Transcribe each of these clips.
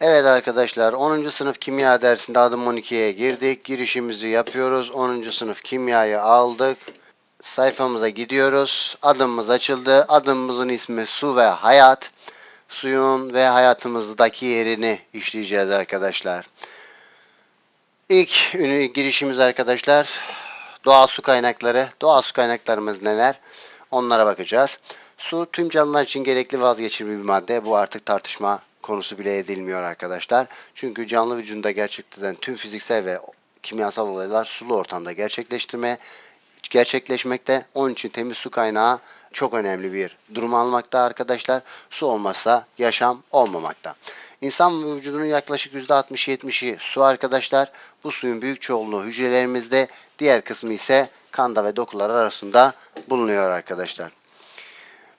Evet arkadaşlar 10. sınıf kimya dersinde adım 12'ye girdik. Girişimizi yapıyoruz. 10. sınıf kimyayı aldık. Sayfamıza gidiyoruz. Adımımız açıldı. Adımımızın ismi su ve hayat. Suyun ve hayatımızdaki yerini işleyeceğiz arkadaşlar. İlk girişimiz arkadaşlar doğal su kaynakları. Doğal su kaynaklarımız neler? Onlara bakacağız. Su tüm canlılar için gerekli vazgeçilmez bir madde. Bu artık tartışma konusu bile edilmiyor arkadaşlar. Çünkü canlı vücudunda gerçekleşen tüm fiziksel ve kimyasal olaylar sulu ortamda gerçekleştirme gerçekleşmekte. Onun için temiz su kaynağı çok önemli bir durum almakta arkadaşlar. Su olmazsa yaşam olmamakta. İnsan vücudunun yaklaşık %60-70'i su arkadaşlar. Bu suyun büyük çoğunluğu hücrelerimizde, diğer kısmı ise kanda ve dokular arasında bulunuyor arkadaşlar.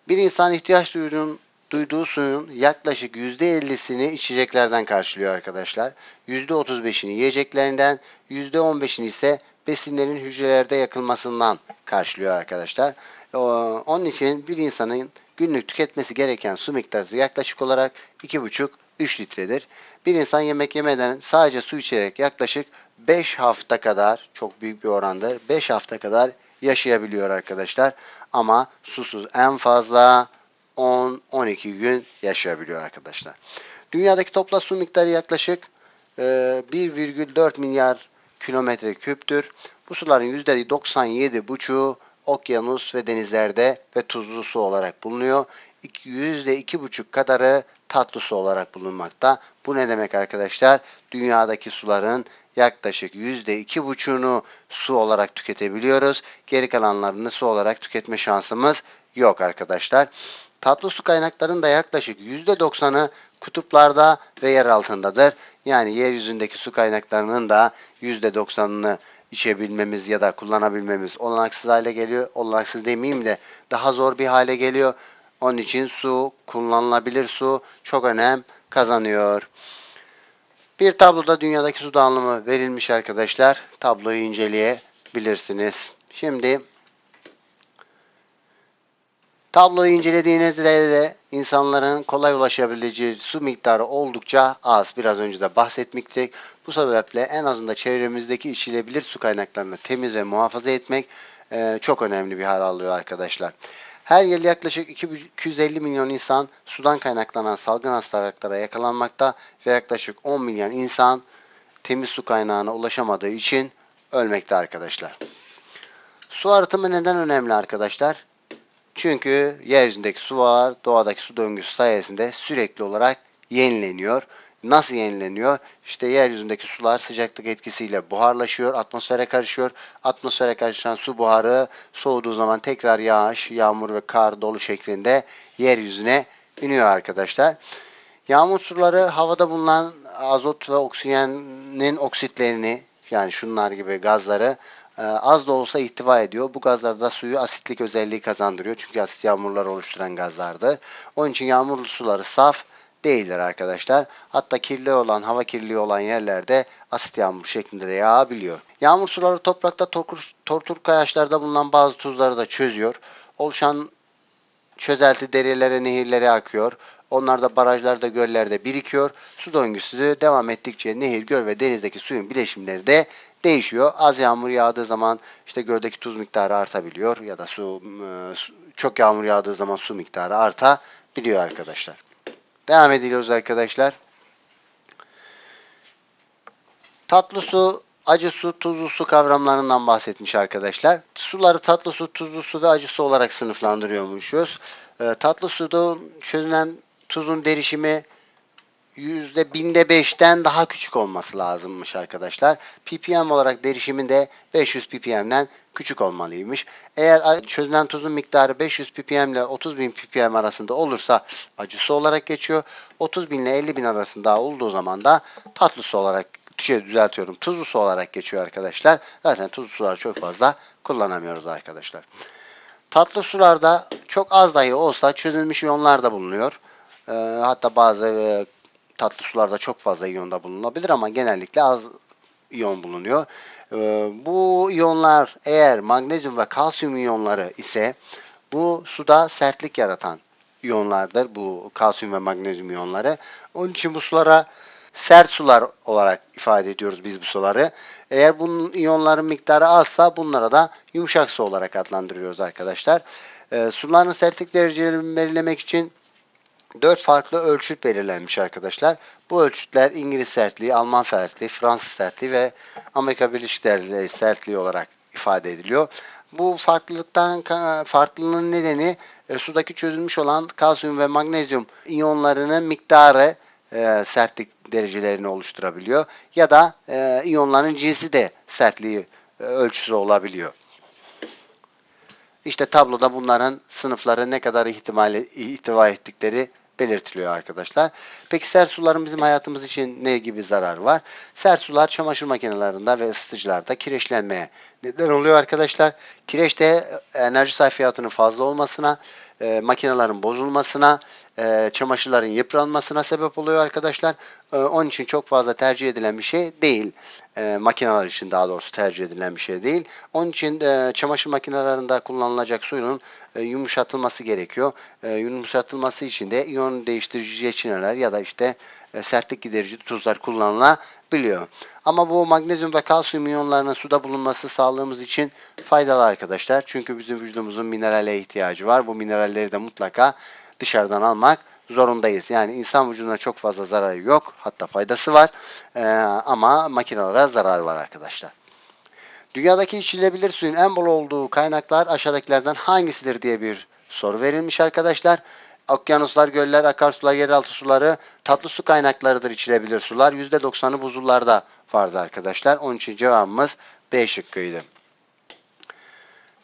Bir insan ihtiyaç duyduğun, duyduğu suyun yaklaşık %50'sini içeceklerden karşılıyor arkadaşlar. %35'ini yiyeceklerinden, %15'ini ise besinlerin hücrelerde yakılmasından karşılıyor arkadaşlar. Ee, Onun için bir insanın günlük tüketmesi gereken su miktarı yaklaşık olarak 2,5-3 litredir. Bir insan yemek yemeden sadece su içerek yaklaşık 5 hafta kadar, çok büyük bir orandır, 5 hafta kadar yaşayabiliyor arkadaşlar. Ama susuz en fazla 10-12 gün yaşayabiliyor arkadaşlar. Dünyadaki toplam su miktarı yaklaşık e, 1,4 milyar kilometre küptür. Bu suların %97,5'u okyanus ve denizlerde ve tuzlu su olarak bulunuyor. İki- %2,5 kadarı tatlı su olarak bulunmakta. Bu ne demek arkadaşlar? Dünyadaki suların yaklaşık %2,5'unu su olarak tüketebiliyoruz. Geri kalanlarını su olarak tüketme şansımız yok arkadaşlar. Tatlı su kaynaklarının da yaklaşık %90'ı kutuplarda ve yer altındadır. Yani yeryüzündeki su kaynaklarının da %90'ını içebilmemiz ya da kullanabilmemiz olanaksız hale geliyor. Olanaksız demeyeyim de daha zor bir hale geliyor. Onun için su, kullanılabilir su çok önem kazanıyor. Bir tabloda dünyadaki su dağılımı verilmiş arkadaşlar. Tabloyu inceleyebilirsiniz. Şimdi Tabloyu incelediğinizde de insanların kolay ulaşabileceği su miktarı oldukça az. Biraz önce de bahsetmiştik. Bu sebeple en azından çevremizdeki içilebilir su kaynaklarını temiz ve muhafaza etmek e, çok önemli bir hal alıyor arkadaşlar. Her yıl yaklaşık 250 milyon insan sudan kaynaklanan salgın hastalıklara yakalanmakta ve yaklaşık 10 milyon insan temiz su kaynağına ulaşamadığı için ölmekte arkadaşlar. Su arıtımı neden önemli arkadaşlar? Çünkü yeryüzündeki sular doğadaki su döngüsü sayesinde sürekli olarak yenileniyor. Nasıl yenileniyor? İşte yeryüzündeki sular sıcaklık etkisiyle buharlaşıyor, atmosfere karışıyor. Atmosfere karışan su buharı soğuduğu zaman tekrar yağış, yağmur ve kar dolu şeklinde yeryüzüne iniyor arkadaşlar. Yağmur suları havada bulunan azot ve oksijenin oksitlerini yani şunlar gibi gazları e, az da olsa ihtiva ediyor. Bu gazlar da suyu asitlik özelliği kazandırıyor. Çünkü asit yağmurlar oluşturan gazlardır. Onun için yağmurlu suları saf değildir arkadaşlar. Hatta kirli olan, hava kirliliği olan yerlerde asit yağmur şeklinde de yağabiliyor. Yağmur suları toprakta tortur, kayaçlarda bulunan bazı tuzları da çözüyor. Oluşan çözelti derelere, nehirlere akıyor. Onlar da barajlarda, göllerde birikiyor. Su döngüsü de devam ettikçe nehir, göl ve denizdeki suyun bileşimleri de değişiyor. Az yağmur yağdığı zaman işte göldeki tuz miktarı artabiliyor ya da su e, çok yağmur yağdığı zaman su miktarı artabiliyor arkadaşlar. Devam ediyoruz arkadaşlar. Tatlı su, acı su, tuzlu su kavramlarından bahsetmiş arkadaşlar. Suları tatlı su, tuzlu su ve acı su olarak sınıflandırıyormuşuz. Ee, tatlı suda çözülen tuzun derişimi yüzde binde beşten daha küçük olması lazımmış arkadaşlar. ppm olarak derişimi de 500 ppm'den küçük olmalıymış. Eğer çözülen tuzun miktarı 500 ppm ile 30 bin ppm arasında olursa acı su olarak geçiyor. 30 bin ile 50 bin arasında olduğu zaman da tatlı su olarak şey düzeltiyorum tuzlu su olarak geçiyor arkadaşlar. Zaten tuzlu suları çok fazla kullanamıyoruz arkadaşlar. Tatlı sularda çok az dahi olsa çözülmüş iyonlar da bulunuyor. Ee, hatta bazı e, tatlı sularda çok fazla iyon da bulunabilir ama genellikle az iyon bulunuyor. Ee, bu iyonlar eğer magnezyum ve kalsiyum iyonları ise bu suda sertlik yaratan iyonlardır bu kalsiyum ve magnezyum iyonları. Onun için bu sulara sert sular olarak ifade ediyoruz biz bu suları. Eğer bunun iyonların miktarı azsa bunlara da yumuşak su olarak adlandırıyoruz arkadaşlar. Ee, suların sertlik derecelerini belirlemek için 4 farklı ölçüt belirlenmiş arkadaşlar. Bu ölçütler İngiliz sertliği, Alman sertliği, Fransız sertliği ve Amerika Birleşik Devletleri sertliği olarak ifade ediliyor. Bu farklılıktan farklılığın nedeni e, sudaki çözülmüş olan kalsiyum ve magnezyum iyonlarının miktarı e, sertlik derecelerini oluşturabiliyor ya da e, iyonların cinsi de sertliği e, ölçüsü olabiliyor. İşte tabloda bunların sınıfları ne kadar ihtimali ihtiva ettikleri belirtiliyor arkadaşlar. Peki sert suların bizim hayatımız için ne gibi zarar var? Sert sular çamaşır makinelerinde ve ısıtıcılarda kireçlenmeye neden oluyor arkadaşlar. Kireçte enerji sarfiyatının fazla olmasına, e, makinelerin bozulmasına, e, çamaşırların yıpranmasına sebep oluyor arkadaşlar. E, onun için çok fazla tercih edilen bir şey değil. E, makineler için daha doğrusu tercih edilen bir şey değil. Onun için e, çamaşır makinelerinde kullanılacak suyun e, yumuşatılması gerekiyor. E, yumuşatılması için de iyon değiştirici reçineler ya da işte sertlik giderici tuzlar kullanılabiliyor. Ama bu magnezyum ve kalsiyum iyonlarının suda bulunması sağlığımız için faydalı arkadaşlar. Çünkü bizim vücudumuzun minerale ihtiyacı var. Bu mineralleri de mutlaka dışarıdan almak zorundayız. Yani insan vücuduna çok fazla zararı yok. Hatta faydası var. Ee, ama makinelere zarar var arkadaşlar. Dünyadaki içilebilir suyun en bol olduğu kaynaklar aşağıdakilerden hangisidir diye bir soru verilmiş arkadaşlar. Okyanuslar, göller, akarsular, yeraltı suları tatlı su kaynaklarıdır içilebilir sular. %90'ı buzullarda vardı arkadaşlar. Onun için cevabımız B şıkkıydı.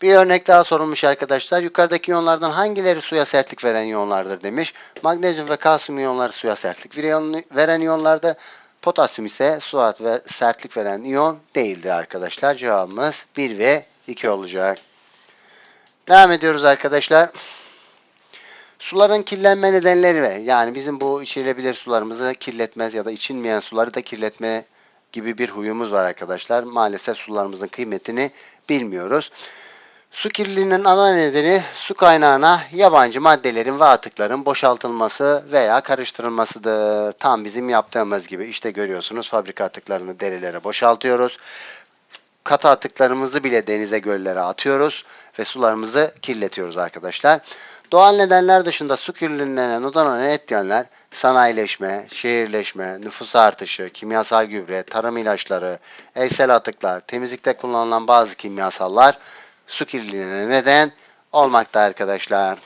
Bir örnek daha sorulmuş arkadaşlar. Yukarıdaki iyonlardan hangileri suya sertlik veren iyonlardır demiş. Magnezyum ve kalsiyum iyonları suya sertlik veren iyonlarda potasyum ise suya ve sertlik veren iyon değildir arkadaşlar. Cevabımız 1 ve 2 olacak. Devam ediyoruz arkadaşlar. Suların kirlenme nedenleri ve yani bizim bu içilebilir sularımızı kirletmez ya da içilmeyen suları da kirletme gibi bir huyumuz var arkadaşlar. Maalesef sularımızın kıymetini bilmiyoruz. Su kirliliğinin ana nedeni su kaynağına yabancı maddelerin ve atıkların boşaltılması veya karıştırılmasıdır. Tam bizim yaptığımız gibi işte görüyorsunuz fabrika atıklarını derelere boşaltıyoruz. Katı atıklarımızı bile denize göllere atıyoruz ve sularımızı kirletiyoruz arkadaşlar. Doğal nedenler dışında su kirliliğine neden olan etkenler sanayileşme, şehirleşme, nüfus artışı, kimyasal gübre, tarım ilaçları, eysel atıklar, temizlikte kullanılan bazı kimyasallar su kirliliğine neden olmakta arkadaşlar.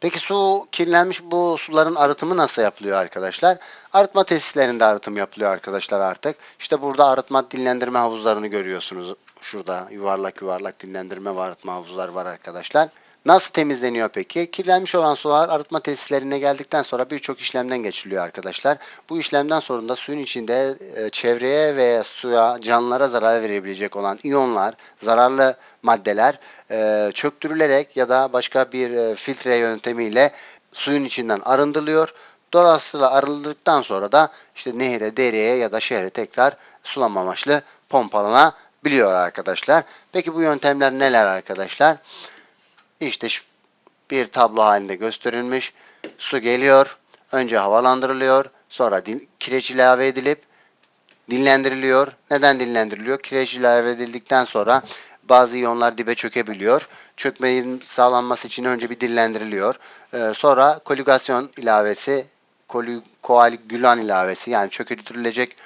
Peki su kirlenmiş bu suların arıtımı nasıl yapılıyor arkadaşlar? Arıtma tesislerinde arıtım yapılıyor arkadaşlar artık. İşte burada arıtma dinlendirme havuzlarını görüyorsunuz. Şurada yuvarlak yuvarlak dinlendirme ve arıtma havuzları var arkadaşlar. Nasıl temizleniyor peki? Kirlenmiş olan sular arıtma tesislerine geldikten sonra birçok işlemden geçiliyor arkadaşlar. Bu işlemden sonra da suyun içinde e, çevreye ve suya, canlılara zarar verebilecek olan iyonlar, zararlı maddeler e, çöktürülerek ya da başka bir e, filtre yöntemiyle suyun içinden arındırılıyor. Dolayısıyla arındıktan sonra da işte nehre, dereye ya da şehre tekrar sulama amaçlı pompalanabiliyor arkadaşlar. Peki bu yöntemler neler arkadaşlar? İşte bir tablo halinde gösterilmiş. Su geliyor. Önce havalandırılıyor. Sonra kireç ilave edilip dinlendiriliyor. Neden dinlendiriliyor? Kireç ilave edildikten sonra bazı iyonlar dibe çökebiliyor. Çökmeyin sağlanması için önce bir dinlendiriliyor. Ee, sonra koligasyon ilavesi, koagülan ilavesi yani çöktürülecek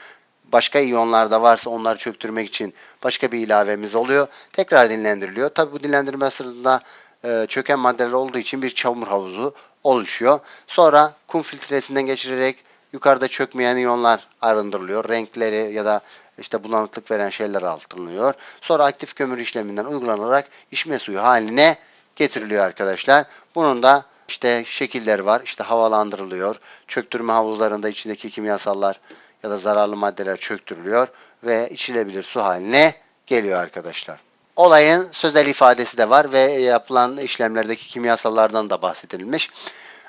başka iyonlar da varsa onları çöktürmek için başka bir ilavemiz oluyor. Tekrar dinlendiriliyor. Tabi bu dinlendirme sırasında e, çöken maddeler olduğu için bir çamur havuzu oluşuyor. Sonra kum filtresinden geçirerek yukarıda çökmeyen iyonlar arındırılıyor. Renkleri ya da işte bulanıklık veren şeyler altınlıyor. Sonra aktif kömür işleminden uygulanarak içme suyu haline getiriliyor arkadaşlar. Bunun da işte şekilleri var. İşte havalandırılıyor. Çöktürme havuzlarında içindeki kimyasallar ya da zararlı maddeler çöktürülüyor ve içilebilir su haline geliyor arkadaşlar. Olayın sözel ifadesi de var ve yapılan işlemlerdeki kimyasallardan da bahsedilmiş.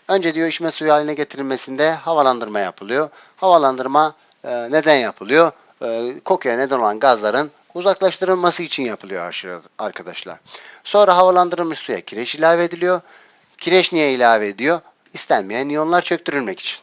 Önce diyor içme suyu haline getirilmesinde havalandırma yapılıyor. Havalandırma e, neden yapılıyor? E, kokuya neden olan gazların uzaklaştırılması için yapılıyor arkadaşlar. Sonra havalandırılmış suya kireç ilave ediliyor. Kireç niye ilave ediyor? İstenmeyen iyonlar çöktürülmek için.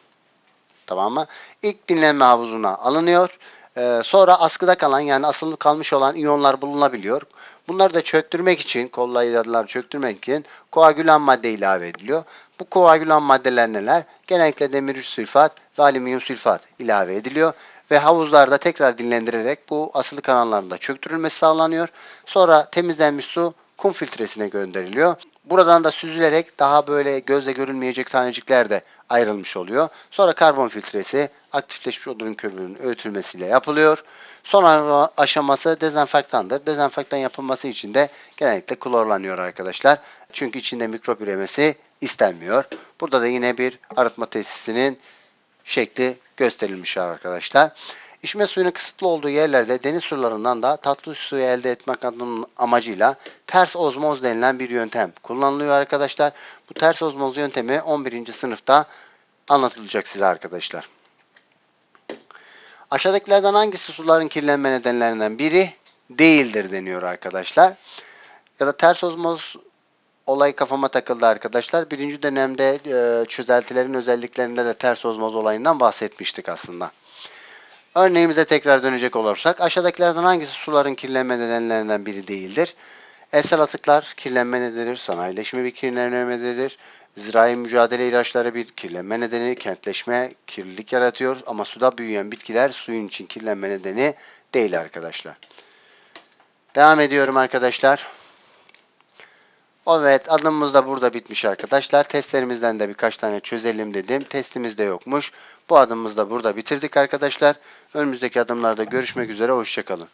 Tamam mı? İlk dinlenme havuzuna alınıyor. Ee, sonra askıda kalan yani asılı kalmış olan iyonlar bulunabiliyor. Bunları da çöktürmek için, kollayıcıları çöktürmek için koagülan madde ilave ediliyor. Bu koagülan maddeler neler? Genellikle demir sülfat ve alüminyum sülfat ilave ediliyor ve havuzlarda tekrar dinlendirerek bu asılı kanalların da çöktürülmesi sağlanıyor. Sonra temizlenmiş su kum filtresine gönderiliyor. Buradan da süzülerek daha böyle gözle görülmeyecek tanecikler de ayrılmış oluyor. Sonra karbon filtresi aktifleşmiş odun kömürünün öğütülmesiyle yapılıyor. Son aşaması dezenfektandır. Dezenfektan yapılması için de genellikle klorlanıyor arkadaşlar. Çünkü içinde mikrop üremesi istenmiyor. Burada da yine bir arıtma tesisinin şekli gösterilmiş arkadaşlar. İçme suyunun kısıtlı olduğu yerlerde deniz sularından da tatlı suyu elde etmek adının amacıyla ters ozmoz denilen bir yöntem kullanılıyor arkadaşlar. Bu ters ozmoz yöntemi 11. sınıfta anlatılacak size arkadaşlar. Aşağıdakilerden hangisi suların kirlenme nedenlerinden biri değildir deniyor arkadaşlar. Ya da ters ozmoz olay kafama takıldı arkadaşlar. Birinci dönemde e, çözeltilerin özelliklerinde de ters ozmoz olayından bahsetmiştik aslında. Örneğimize tekrar dönecek olursak aşağıdakilerden hangisi suların kirlenme nedenlerinden biri değildir? Elsel atıklar kirlenme nedenidir, sanayileşme bir kirlenme nedenidir, zirai mücadele ilaçları bir kirlenme nedeni, kentleşme kirlilik yaratıyor ama suda büyüyen bitkiler suyun için kirlenme nedeni değil arkadaşlar. Devam ediyorum arkadaşlar. Evet adımımız da burada bitmiş arkadaşlar. Testlerimizden de birkaç tane çözelim dedim. Testimiz de yokmuş. Bu adımımızı da burada bitirdik arkadaşlar. Önümüzdeki adımlarda görüşmek üzere. Hoşçakalın.